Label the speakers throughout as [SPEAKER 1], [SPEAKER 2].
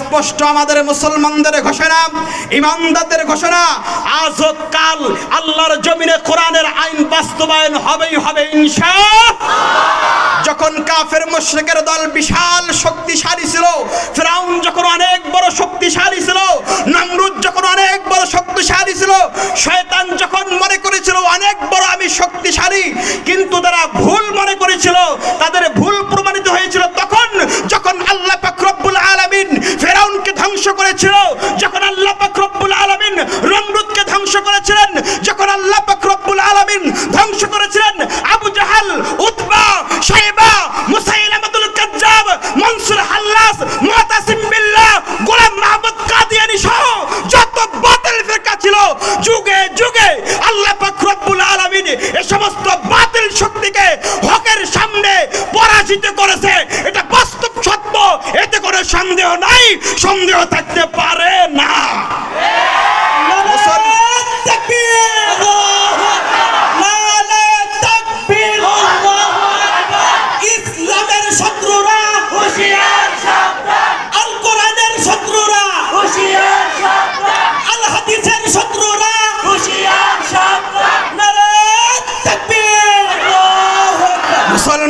[SPEAKER 1] স্পষ্ট আমাদের মুসলমানদের ঘোষণা, ইমানদারদের ঘোষণা আজ কাল আল্লাহর জমিনে কোরআনের আইন বাস্তবায়ন হবেই হবে ইনশা যখন কাফের মুশরিকের দল বিশাল শক্তিশালী ছিল, ফেরাউন যখন অনেক বড় শক্তিশালী ছিল, নমরুদ যখন অনেক বড় শক্তিশালী ছিল, শয়তান যখন মনে করেছিল অনেক বড় আমি শক্তিশালী, কিন্তু তারা ভুল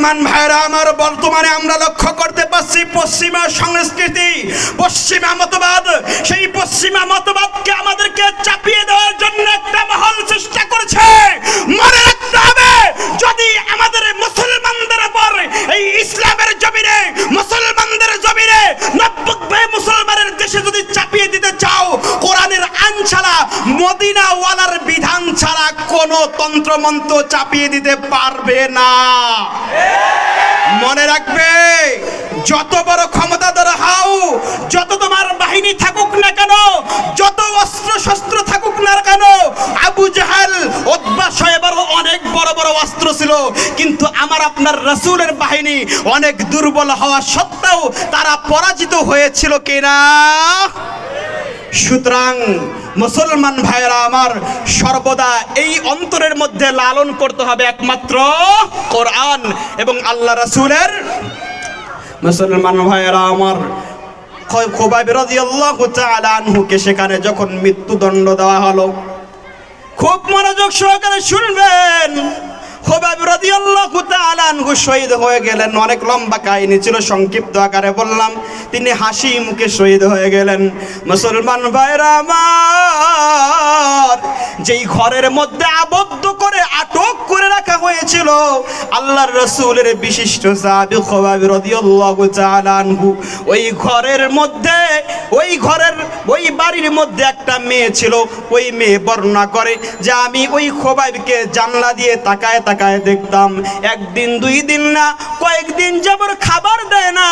[SPEAKER 1] মুসলমান ভাইরা আমার বর্তমানে আমরা লক্ষ্য করতে পারছি পশ্চিমা সংস্কৃতি, পশ্চিমা মতবাদ। সেই পশ্চিমা মতবাদকে আমাদেরকে চাপিয়ে কোনো তন্ত্রমন্ত্র চাপিয়ে দিতে পারবে না। মনে রাখবে, যত বড় ক্ষমতাধর হাও, যত তোমার বাহিনী থাকুক না কেন, যত অস্ত্র শস্ত্র থাকুক না কেন, আবু জাহাল ওতবা সাহেবেরও অনেক বড় বড় অস্ত্র ছিল। কিন্তু আমার আপনার রাসূলের বাহিনী অনেক দুর্বল হওয়া সত্ত্বেও তারা পরাজিত হয়েছিল কিনা? সুতরাং মুসলমান ভাইয়েরা আমার সর্বদা এই অন্তরের মধ্যে লালন করতে হবে একমাত্র কোরআন এবং আল্লাহ রাসূলের। মুসলমান ভাইয়েরা আমার সেখানে যখন মৃত্যুদণ্ড দেওয়া হলো, খুব মনোযোগ সহকারে শুনবেন। খোবাইব রাদিয়াল্লাহু তাআলা আনহু শহীদ হয়ে গেলেন। অনেক লম্বা কাহিনী ছিল, সংক্ষিপ্ত আকারে বললাম। তিনি হাসি মুখে শহীদ হয়ে গেলেন। মুসলমান ভাইরা আমার, যেই ঘরের মধ্যে আবদ্ধ করে আটক করে রাখা হয়েছিল, আল্লাহর রসুলের বিশিষ্ট সাহাবী খোবাইব রাদিয়াল্লাহু তাআলা আনহু, ওই ঘরের মধ্যে, ওই ঘরের, ওই বাড়ির মধ্যে একটা মেয়ে ছিল। ওই মেয়ে বর্ণনা করে যে, আমি ওই খোবাইবকে জানলা দিয়ে তাকায় তাকায় দেখতাম। একদিন, দুই দিন না, কয়েকদিন যাবর খাবার দেয় না,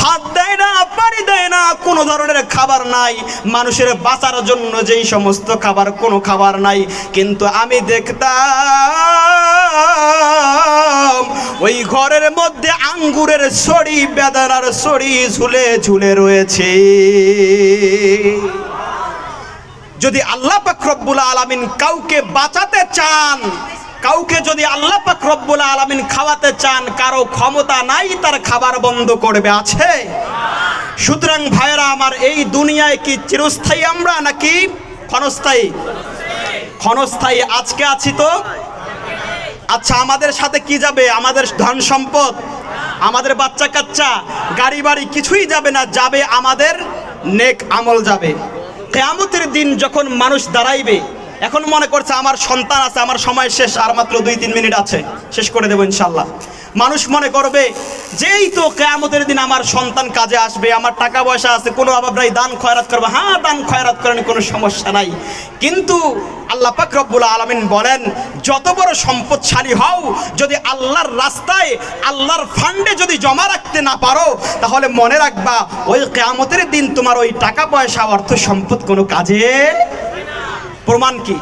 [SPEAKER 1] ভাত দেয় না, পানি দেয় না, কোনো ধরনের খাবার নাই। মানুষের বাঁচার জন্য যেই সমস্ত খাবার, কোনো খাবার নাই। কিন্তু আমি দেখতাম, ওই ঘরের মধ্যে আঙ্গুরের সড়ি, বেদানার সড়ি ঝুলে ঝুলে রয়েছে। যদি আল্লাহ পাক রব্বুল আলামিন কাউকে বাঁচাতে চান কাউকে যদি আল্লাহ পাক রব্বুল আলামিন খাওয়াতে চান, কারও ক্ষমতা নাই, তার খাবার বন্ধ করবে, আছে? সুতরাং ভাইয়েরা, আমার এই দুনিয়ায় কি চিরস্থায়ী আমরা, নাকি ক্ষণস্থায়ী? ক্ষণস্থায়ী আজকে আছি তো? আচ্ছা আমাদের সাথে কি যাবে? আমাদের ধন সম্পদ, আমাদের বাচ্চা কাচ্চা, গাড়ি বাড়ি কিছুই যাবে না, যাবে আমাদের নেক আমল যাবে। কেয়ামতের দিন যখন মানুষ দাঁড়াইবে এখন মনে করছে আমার সন্তান আছে, আমার সময় শেষ, আর মাত্র দুই, তিন মিনিট আছে। শেষ করে দেবো ইনশাল্লাহ মানুষ মনে করবে, যেই তো কেয়ামতের দিন আমার সন্তান কাজে আসবে, আমার টাকা পয়সা আছে, কোনো অভাব নাই, দান খয়রাত করবে। হ্যাঁ দান খয়রাত করেন কোনো সমস্যা নাই। কিন্তু আল্লাহ পাক রব্বুল আলামিন বলেন, যত বড় সম্পদশালী হও, যদি আল্লাহর রাস্তায়, আল্লাহর ফান্ডে যদি জমা রাখতে না পারো, তাহলে মনে রাখবা, ওই কেয়ামতের দিন তোমার ওই টাকা পয়সা, অর্থ সম্পদ কোনো কাজে প্রমাণ কি?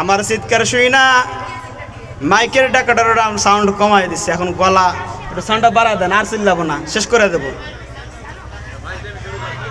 [SPEAKER 1] আমার চিৎকার শুই না। মাইকের ডাকাটার সাউন্ড কমাই দিচ্ছে এখন গলা সাউন্ডটা বাড়া দেন, আর চিল্লাবো না, শেষ করে দেবো।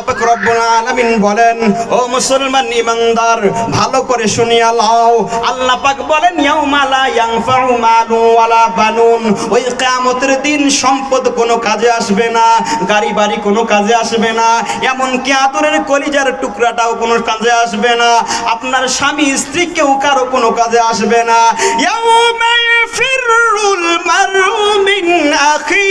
[SPEAKER 1] আল্লাহ রব্বুল আলামিন বলেন, ও মুসলমান ইমানদার, ভালো করে শুনিয়া লও। আল্লাহ পাক বলেন, ইয়াউমা লা ইয়ানফাউ মালু ওয়ালা বানুন। ওই কিয়ামতের দিন সম্পদ কোনো কাজে আসবে না গাড়ি বাড়ি কোনো কাজে আসবে না এমন কি আদরের কলিজার টুকরাটাও কোনো কাজে আসবে না, আপনার স্বামী, স্ত্রী কেউ কারও কোনো কাজে আসবে না। ইয়াউমা ইয়াফিরুল মারউ মিন আখি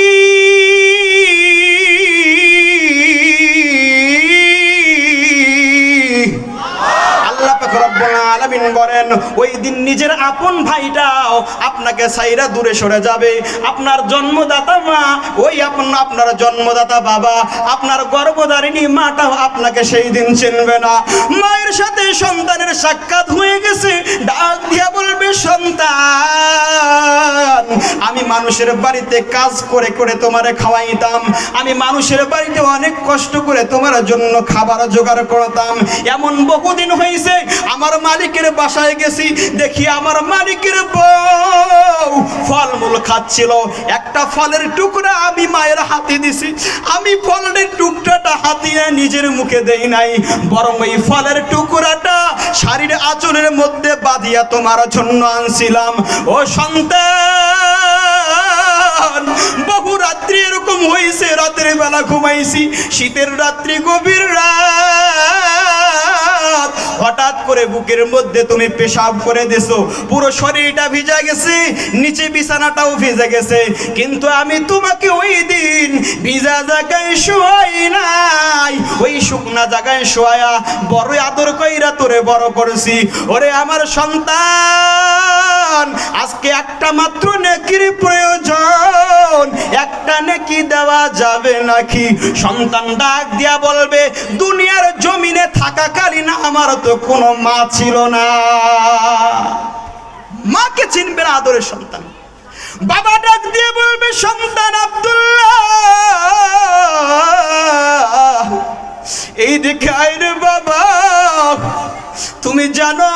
[SPEAKER 1] পাক রব্বুল আলামিন বলেন, ওই দিন নিজের আপন ভাইটাও আপনাকে সাইরা দূরে সরে যাবে। আপনার জন্মদাতা মা, ওই আপন আপনার জন্মদাতা বাবা, আপনার গর্ভধারিণী মাটাও আপনাকে সেই দিন চিনবে না। মায়ের সাথে সন্তানের সাক্ষাৎ হয়ে গেছে, ডাক দিয়া বলবে, সন্তান! আমি মানুষের বাড়িতে কাজ করে করে তোমারে খাওয়াইতাম। আমি মানুষের বাড়িতে অনেক কষ্ট করে তোমার জন্য খাবার জোগাড় করতাম। এমন বহুদিন হয়েছে, আমার মালিকের বাসায় গেছি, দেখি আমার মালিকের বউ ফলমূল খাচ্ছিল। একটা ফলের টুকরা আমি মায়ের হাতে দিছি। আমি ফলের টুকরাটা হাতিয়ে নিজের মুখে দেই নাই, বরং ওই ফলের টুকরাটা শাড়ির আঁচলের মধ্যে বাঁধিয়া তোমার জন্য আনছিলাম। ও সন্তান! বহু রাত্রি এরকম হয়েছে রাতের বেলা ঘুমাইছি শীতের রাত্রি গভীর রাত। হঠাৎ করে বুকের মধ্যে তুমি পেশাব করে দিছো। পুরো শরীরটা ভিজা গেছে, নিচে বিছানাটাও ভিজে গেছে। কিন্তু আমি তোমাকে ওই দিন ভিজা জায়গায় শোয়াই নাই। ওই শুকনা জায়গায় শোয়া বড় আদর কইরা তোরে বড় করেছি। ওরে আমার সন্তান, আজকে একটা মাত্র নেকির প্রয়োজন। একটা নেকি দেওয়া যাবে নাকি? সন্তান ডাক দিয়া বলবে, দুনিয়ার জমিনে থাকাকালীন আমার তো কোনো মা ছিল না। মাকে চিনবে না আদরের সন্তান। বাবা ডাক দিয়ে বলবে, সন্তান আব্দুল্লাহ, এই দেখে আইরে বাবা। তুমি জানো,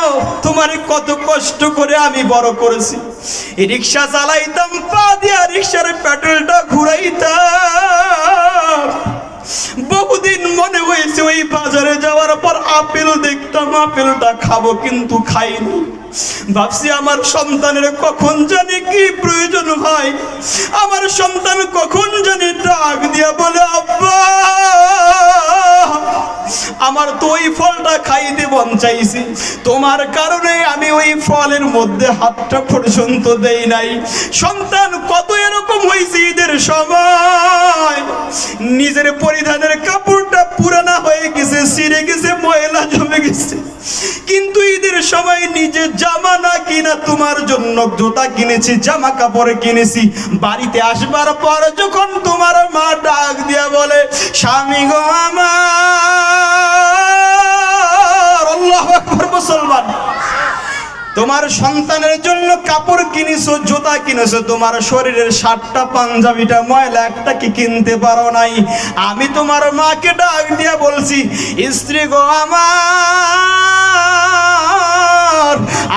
[SPEAKER 1] তোমার কত কষ্ট করে আমি বড় করেছি। রিক্সা চালাইতাম, পা দিয়া রিক্সার পেট্রোলটা ঘুরাইতাম। বহুদিন মনে হয়েছে ওই বাজারে যাওয়ার পর আপেল দেখতাম, আপেলটা খাব কিন্তু খাইনি। ভাবছি আমার সন্তানের কখন জানি কি প্রয়োজন হয়। আমার সন্তান কখন জানি ডাক দিয়া বলে, আব্বা, আমার তো ওই ফলটা খাইতে মন চাইছি। তোমার কারণে আমি ওই ফলের মধ্যে হাতটা পর্যন্ত দেই নাই। সন্তান কত এরকম হয়েছে ঈদের সময় নিজের পরিধানের কাপড়টা পুরানা হয়ে গেছে, ছিঁড়ে গেছে, ময়লা জমে গেছে। কিন্তু ঈদের সময় নিজে জামা না কিনা, তোমার জন্য জুতা কিনেছি, জামা কাপড় কিনেছি। বাড়িতে আসবার পর যখন তোমার মা ডাক দিয়া বলে, স্বামী গো আমার, আল্লাহু মুসলমান। তোমার সন্তানের জন্য কাপড় কিনেছো, জুতা কিনেছো, তোমার শরীরের শার্টটা পাঞ্জাবিটা, ময়লা একটা কি কিনতে পারো নাই? আমি তোমার মাকে ডাক দিয়া বলছি, স্ত্রী গো আমার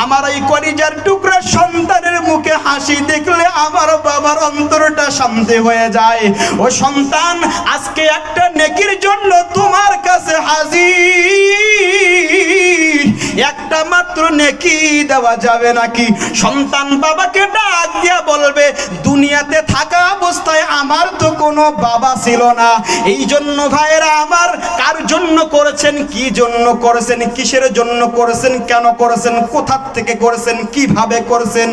[SPEAKER 1] আমার এই কলিজার টুকরা সন্তানের মুখে হাসি দেখলে আমার বাবার অন্তরটা শান্তি হয়ে যায়। ও সন্তান, আজকে একটা নেকির জন্য তোমার কাছে হাজির। একটা মাত্র নেকি দেওয়া যাবে নাকি? সন্তান বাবাকে ডাক দিয়া বলবে, দুনিয়াতে থাকা অবস্থায় আমার তো কোনো বাবা ছিল না। এই জন্য ভাইয়েরা আমার, কার জন্য করেছেন, কি জন্য করেছেন, কিসের জন্য করেছেন, কেন করেছেন, কোথার থেকে করেছেন, কীভাবে করেছেন,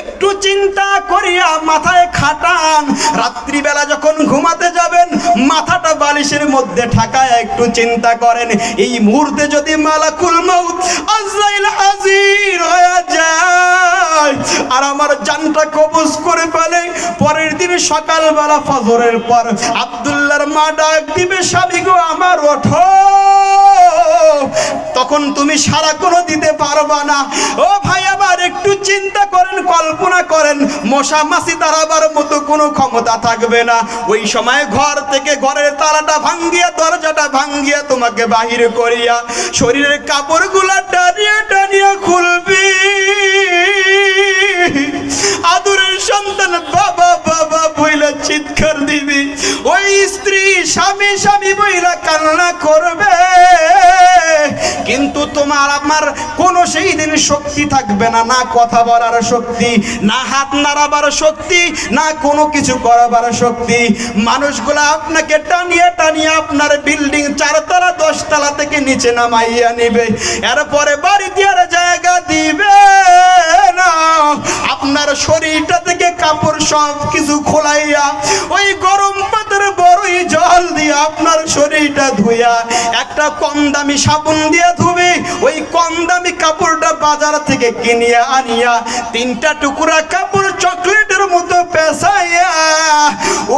[SPEAKER 1] একটু চিন্তা করিয়া মাথায় খাটান। রাত্রিবেলা যখন ঘুমাতে যাবেন, মাথাটা বালিশের মধ্যে ঠাকায় একটু চিন্তা করেন। এই মুহূর্তে যদি মালাকুল মাউত আর আমার জানটা কবজ করে ফেলে। পরের দিন সকালবেলা ফজরের পর আব্দুল্লাহর মা ডাক দিবে, স্বামী গো, আমার ওঠো। তখন তুমি সারা কোনো দিতে পারবা না। ও ভাই, আবার একটু চিন্তা করেন, কল্পনা করেন। মশা মাসি তারাবার মতো কোনো ক্ষমতা থাকবে না। ওই সময় ঘর থেকে ঘরের তালাটা ভাঙ্গিয়া, দরজাটা ভাঙ্গিয়া তোমাকে বাহির করিয়া শরীরের কাপড়গুলা টানিয়া টানিয়া খুলবি। আদুরের সন্তান বাবা বাবা বইলা চিৎকার দিবি। ওই স্ত্রী স্বামী স্বামী বইলা কান্না করবে। কিন্তু তোমার আমার কোনো সেই দিন শক্তি থাকবে না না কথা বলার শক্তি, না হাত নাড়াবার শক্তি, না কোনো কিছু করাবার শক্তি। মানুষগুলো আপনাকে টানিয়ে টানিয়ে আপনার বিল্ডিং চারতলা, দশতলা থেকে নিচে নামাইয়া নিবে। এরপরে বাড়ি দেওয়ার জায়গা দিবে না। আপনার শরীরটা থেকে কাপড় সব কিছু খোলাইয়া শরীরটা ধুইয়া একটা কম দামি সাবুন দিয়ে ধুবি, ওই কম দামি কাপড়টা বাজার থেকে কিনিয়া আনিয়া তিনটা টুকরা কাপড় চকলেটের মতো পেশাইয়া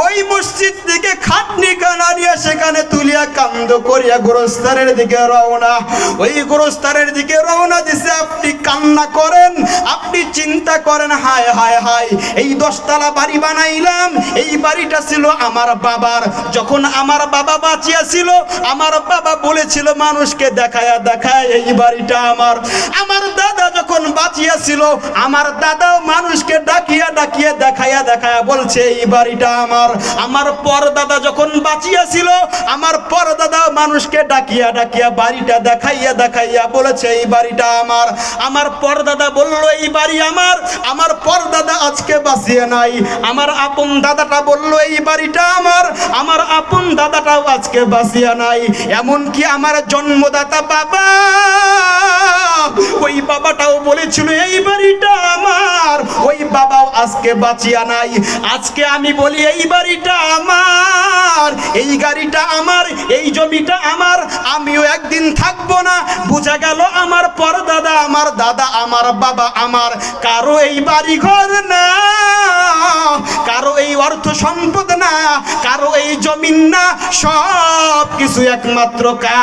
[SPEAKER 1] ওই মসজিদ থেকে খাটনি আনিয়া সেখানে তুলিয়া কান্দ করিয়া গোরস্তারের দিকে রওনা। ওই গোরস্তারের দিকে রওনা দিছে, আপনি কান্না করেন, আপনি চিন্তা করেন, হায় হায় হায়, এই দশতলা বাড়ি বানাইলাম, এই বাড়িটা ছিল আমার বাবার। যখন আমার বাবা বাঁচিয়া ছিল আমার বাবা বলেছিল মানুষকে দেখায়া দেখায় এই বাড়িটা আমার। আমার দাদা ছিল, আমার দাদাও মানুষকে ডাকিয়া ডাকিয়া দেখায়া দেখায়া বলছে, এই বাড়িটা আমার। আমার পর দাদা যখন বাঁচিয়া ছিল আমার পর দাদা মানুষকে ডাকিয়া ডাকিয়া বাড়িটা দেখাইয়া দেখাইয়া বলেছে, এই বাড়িটা আমার। আমার পর দাদা বলল, এই বাড়ি আমার। আমার পর দাদা আজকে বাঁচিয়ে নাই। আমার আপন দাদাটা বলল, এই বাড়িটা আমার। আমার আপন দাদাটাও আজকে বাঁচিয়ে নাই। এমনকি আমার জন্মদাতা বাবা, ওই বাবাটাও বলেছিল, এই বাড়িটা আমার। ওই বাবাও আজকে বাঁচিয়া নাই। আজকে আমি বলি, এই বাড়িটা আমার। এই গাড়িটা আমার, এই জমিটা আমার। আমিও একদিন থাকব না। বোঝা গেল আমার পর দাদা আমার দাদা, আমার বাবা, আমার। কারও এই বাড়ি ঘর না। কারও এই অর্থ সম্পদ না। কারও এই জমিন না। সব কিছু একমাত্র কা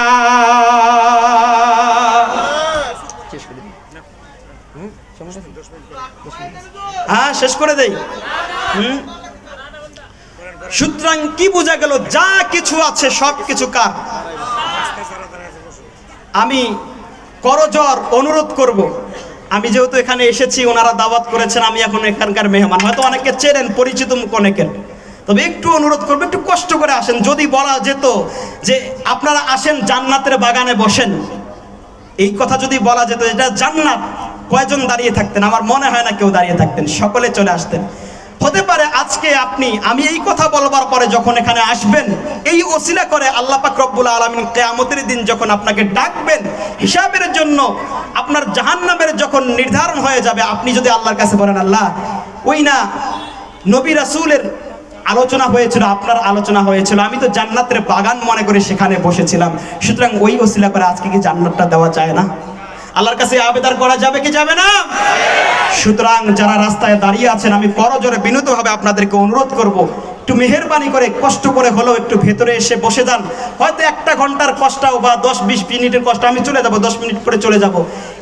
[SPEAKER 1] হ্যাঁ শেষ করে দেই। হুম? সুতরাং কি বোঝা গেল, যা কিছু আছে, সব কিছু কার? আমি করজর অনুরোধ করব। আমি যেহেতু এখানে এসেছি, ওনারা দাওয়াত করেছেন, আমি এখন এখানকার মেহমান। হয়তো অনেকে চেনেন, পরিচিত মুখ অনেকের। তবে একটু অনুরোধ করব, একটু কষ্ট করে আসেন। যদি বলা যেত যে আপনারা আসেন জান্নাতের বাগানে বসেন, এই কথা যদি বলা যেত, এটা জান্নাত। কয়জন দাঁড়িয়ে থাকতেন? আমার মনে হয় না কেউ দাঁড়িয়ে থাকতেন, সকলে চলে আসতেন। হতে পারে আজকে আপনি, আমি এই কথা বলবার পরে যখন এখানে আসবেন, এই ওসিলা করে আল্লাহ পাক রব্বুল আলমিন কেয়ামতের দিন যখন আপনাকে ডাকবেন, হিসাবের জন্য আপনার জাহান্নামের যখন নির্ধারণ হয়ে যাবে, আপনি যদি আল্লাহর কাছে বলেন, আল্লাহ, ওই না, নবী রাসুলের আলোচনা হয়েছিল, আপনার আলোচনা হয়েছিল, আমি তো জান্নাতের বাগান মনে করে সেখানে বসেছিলাম, সুতরাং ওই ওসিলা করে আজকে কি জান্নাতটা দেওয়া যায় না? আল্লাহর কাছে আবেদন করা যাবে কি যাবে না? সুতরাং যারা রাস্তায় দাঁড়িয়ে আছেন, আমি করজোরে বিনীতভাবে আপনাদেরকে অনুরোধ করব, একটু মেহেরবানি করে, কষ্ট করে হলেও একটু ভেতরে এসে বসে যান। হয়তো একটা ঘণ্টার কষ্টাও বা দশ বিশ মিনিটের কষ্ট, আমি চলে যাব, দশ মিনিট করে চলে যাব।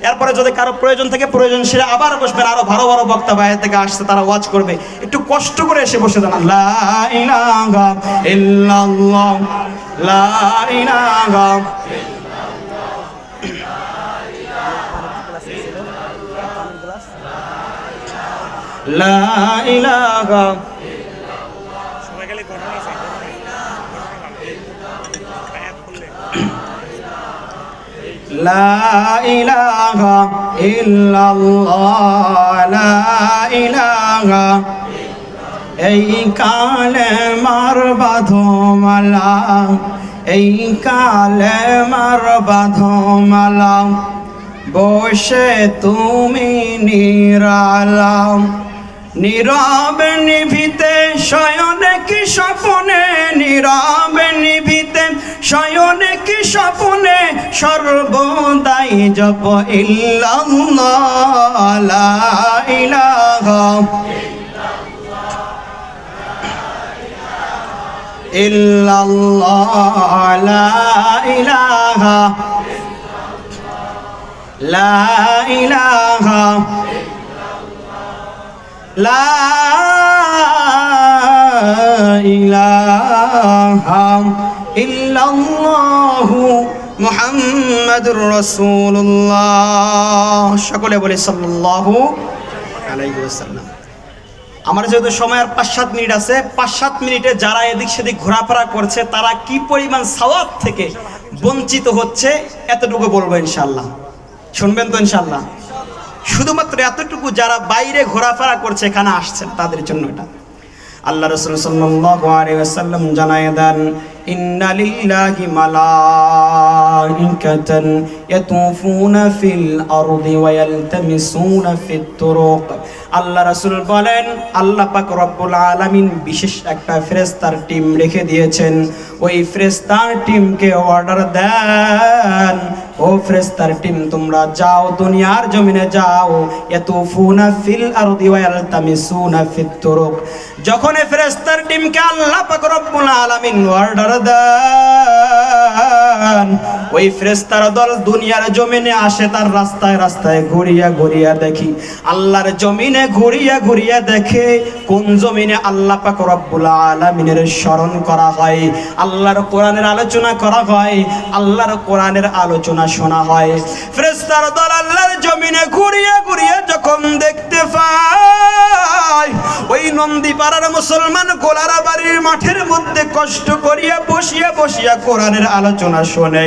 [SPEAKER 1] এরপরে যদি কারও প্রয়োজন থাকে, প্রয়োজন সেরে আবার বসবেন। আরও ভালো ভালো বক্তা বাইরে থেকে আসছে, তারা ওয়াজ করবে। একটু কষ্ট করে এসে বসে যান। লা লা এই কালে মার বাঁধমালা এই কালে মার বাঁধমালা বসে তুমি নিরালাম নীরব নিভিতে শয়নে কি স্বপনে? নীরব নিভিতে শয়নে কি স্বপনে? সর্বদাই জপ ইলাহা ইল্লাল্লাহ লা ইলাহা ইল্লাল্লাহু মুহাম্মাদুর রাসূলুল্লাহ। সকলে বলে সাল্লাল্লাহু আমার যেহেতু সময় আর পাঁচ সাত মিনিট আছে পাঁচ সাত মিনিটে যারা এদিক সেদিক ঘোরাফেরা করছে, তারা কি পরিমাণ সওয়াব থেকে বঞ্চিত হচ্ছে, এতটুকু বলব ইনশাল্লাহ শুনবেন তো ইনশাল্লাহ শুধুমাত্র এতটুকু যারা বাইরে ঘোরাফেরা করছে, এখানে আসছেন, তাদের জন্য এটা। আল্লাহ রসুল সাল্লাল্লাহু আলাইহি ওয়াসাল্লাম জানায় দেন, ইন্না লিল্লাহি মালাইকাতান ইয়াতুফুনা ফিল আরদি ওয়া ইয়ালতামিসুনা ফিত তুরুক। আল্লাহ রাসূল বলেন, আল্লাহ পাক রব্বুল আলামিন বিশেষ একটা ফেরেশতার টিম রেখে দিয়েছেন। ওই ফেরেশতার টিমকে অর্ডার দেন ও ফেরেশতার টিম, তোমরা যাও দুনিয়ার জমিনে যাও। ইয়াতুফুনা ফিল আরদি ওয়া ইয়ালতামিসুনা ফিত তুরুক। যখন এই ফেরেশতার টিমকে আল্লাহ পাক রব্বুল আলামিন অর্ডার দেন, ওই ফেরেশতার দল দুনিয়ার জমিনে আসে, তার রাস্তায় রাস্তায় ঘুরিয়া ঘুরিয়া দেখি। আল্লাহর জমিনে ঘুরিয়া ঘুরিয়া দেখে কোন জমিনে আল্লাহ পাক রব্বুল আলামিনের স্মরণ করা হয়। আল্লাহর কোরআনের আলোচনা করা হয়। আল্লাহর কোরআনের আলোচনা শোনা হয়। ফেরেশতার দল আল্লাহর জমিনে ঘুরিয়া ঘুরিয়া যখন দেখতে পায়, ওই নন্দী পাড়ার মুসলমান গোলারা বাড়ির মাঠের মধ্যে কষ্ট করিয়া বসিয়া বসিয়া কোরআনের আলোচনা শোনে,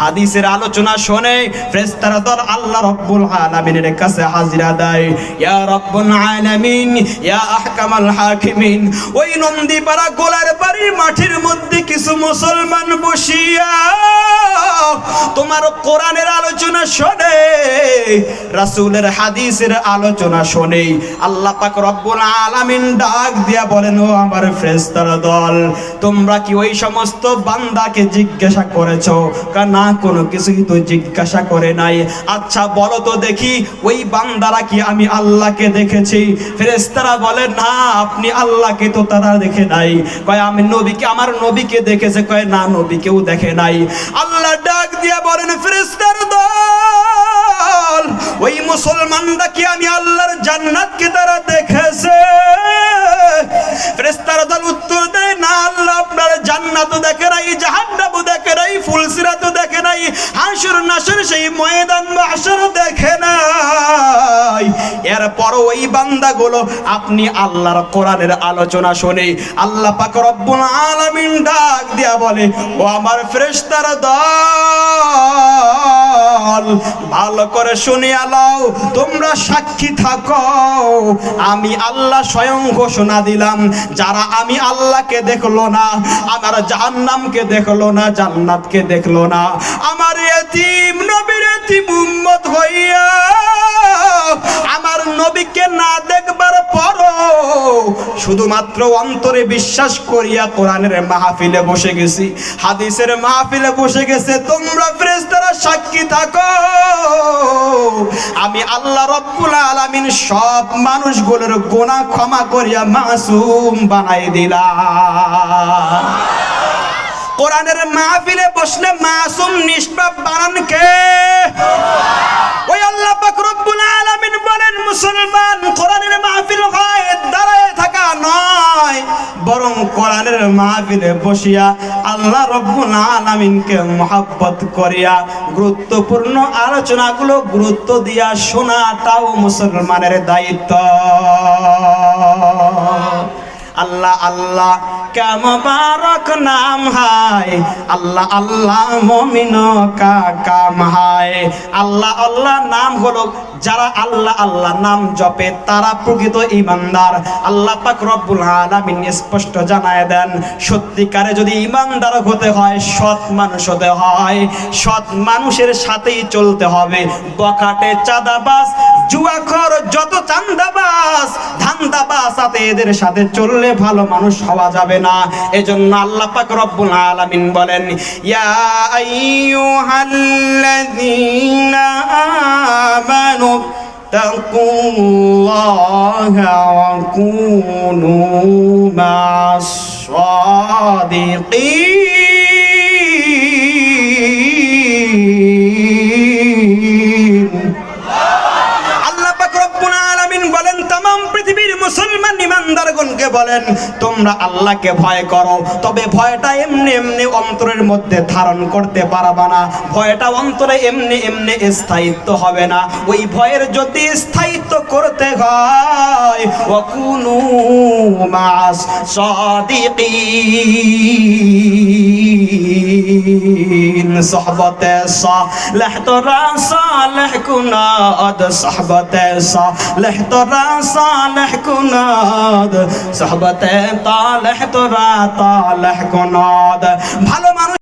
[SPEAKER 1] হাদিসের আলোচনা শোনে। ফেরেশতার দল আল্লাহ রব্বুল আলামিনের কাছে হাজিরা দেয়, ইয়া রব্বুল আলামিন, ইয়া আহকামাল হাকিমিন। ওই নন্দী পাড়া গোলার বাড়ির মাঠের মধ্যে কিছু মুসলমান বসিয়া, তোমার কোরআনের আলোচনা শোনে, রাসূলের হাদিসের আলোচনা শোনে। আল্লাহ পাক রব্বুল আলামিন ডাক দিয়া বলেন, ও আমার ফেরেশতার দল, তোমরা কি ওই সমস্ত বান্দাকে জিজ্ঞাসা করেছ? কা, না, কোনো কিছুই তো জিজ্ঞাসা করে নাই। আচ্ছা বলো তো দেখি, ওই বান্দারা কি আমি আল্লাহকে দেখেছি? ফেরেশতারা বলে, না, আপনি আল্লাহকে তো তারা দেখে নাই। কয়, আমি নবীকে, আমার নবীকে দেখেছে। কয়, না, নবীকেও দেখে নাই। আল্লাহ দিয়া বলেন ফেরেশতার দল। ওই মুসলমানরা কি আমি আল্লাহর জান্নাতকে তারা দেখেছে? ফেরেশতার দল উত্তর দেয়, না, আল্লাহ আপনার জান্নাতও দেখে নাই, জাহান্নামও দেখে নাই, ফুলসিরাতও দেখে নাই, হাসুর নাসুর সেই ময়দান বাসর দেখে নাই। এরপর ওই বান্দাগুলো আপনি আল্লাহর কোরআনের আলোচনা শুনে আল্লাহ পাক রব্বুল আলামিন ডাক দিয়া বলে, ও আমার ফেরেশতার দল ভালো করে শুনিয়া লও, তোমরা সাক্ষী থাকো। আমি আল্লাহ স্বয়ং ঘোষণা দিলাম, যারা আমি আল্লাহকে দেখল না, আমার জাহান্নামকে দেখল না, জান্নাতকে দেখল না। আমার এতিম নবীর এতিম উম্মত হইয়া, আমার নবীকে না দেখবার পরও শুধুমাত্র অন্তরে বিশ্বাস করিয়া কোরআনের মাহফিলে বসে গেছি। হাদিসের মাহফিলে বসে গেছে, তোমরা ফেরেশতারা সাক্ষী থাকো। আমি আল্লাহ রব্বুল আলামিন সব মানুষগুলোর গোনা ক্ষমা করিয়া মাসুম বানাই দিলাম। কোরআনের মাহফিলে বসলে মাসুম নিষ্পাপ বানান কে? ওই আল্লাহ পাক রব্বুল আলামিন বলেন, মুসলমান কোরআনের মাহফিল হয়, দাঁড়ায় থাকা নয়, বরং কোরআনের মাহফিলে বসিয়া আল্লাহ রব্বুল আলামিনকে মহাব্বত করিয়া গুরুত্বপূর্ণ আলোচনাগুলো গুরুত্ব দিয়া শোনাটাও মুসলমানের দায়িত্ব। আল্লাহ আল্লাহ, কেম বারক নাম হায়? আল্লাহ আল্লাহ, মমিন কাকাম হায়? আল্লাহ আল্লাহ নাম হলো যারা আল্লাহ আল্লাহ নাম জপে, তারা প্রকৃত ইমানদার। আল্লাহ পাক রব্বুল আলামিন স্পষ্ট জানায় দেন, সত্যিকারে যদি ইমানদার হতে হয়, সৎ মানুষ হতে হয়। সৎ মানুষের সাথেই চলতে হবে। বকাটে চাঁদাবাজ, জুয়াখর যত চান্দাবাজ ধান্দাবাজ সাথে এদের সাথে চললে ভালো মানুষ হওয়া যাবে না। এজন্য আল্লাহ পাক রব্বুল আলামিন বলেন, ইয়া আইয়ুহাল্লাযীনা আমানু واتقوا الله وكونوا مع الصادقين লোকে বলেন, তোমরা আল্লাহকে ভয় করো। তবে ভয়টা এমনি এমনি অন্তরের মধ্যে ধারণ করতে পারবা না। ভয়টা অন্তরে এমনি এমনি স্থায়িত্ব হবে না। ওই ভয়ের যদি স্থায়িত্ব করতে হয় সোহবতে তালহ তোরা তালহ কোনদ ভালো মানুষ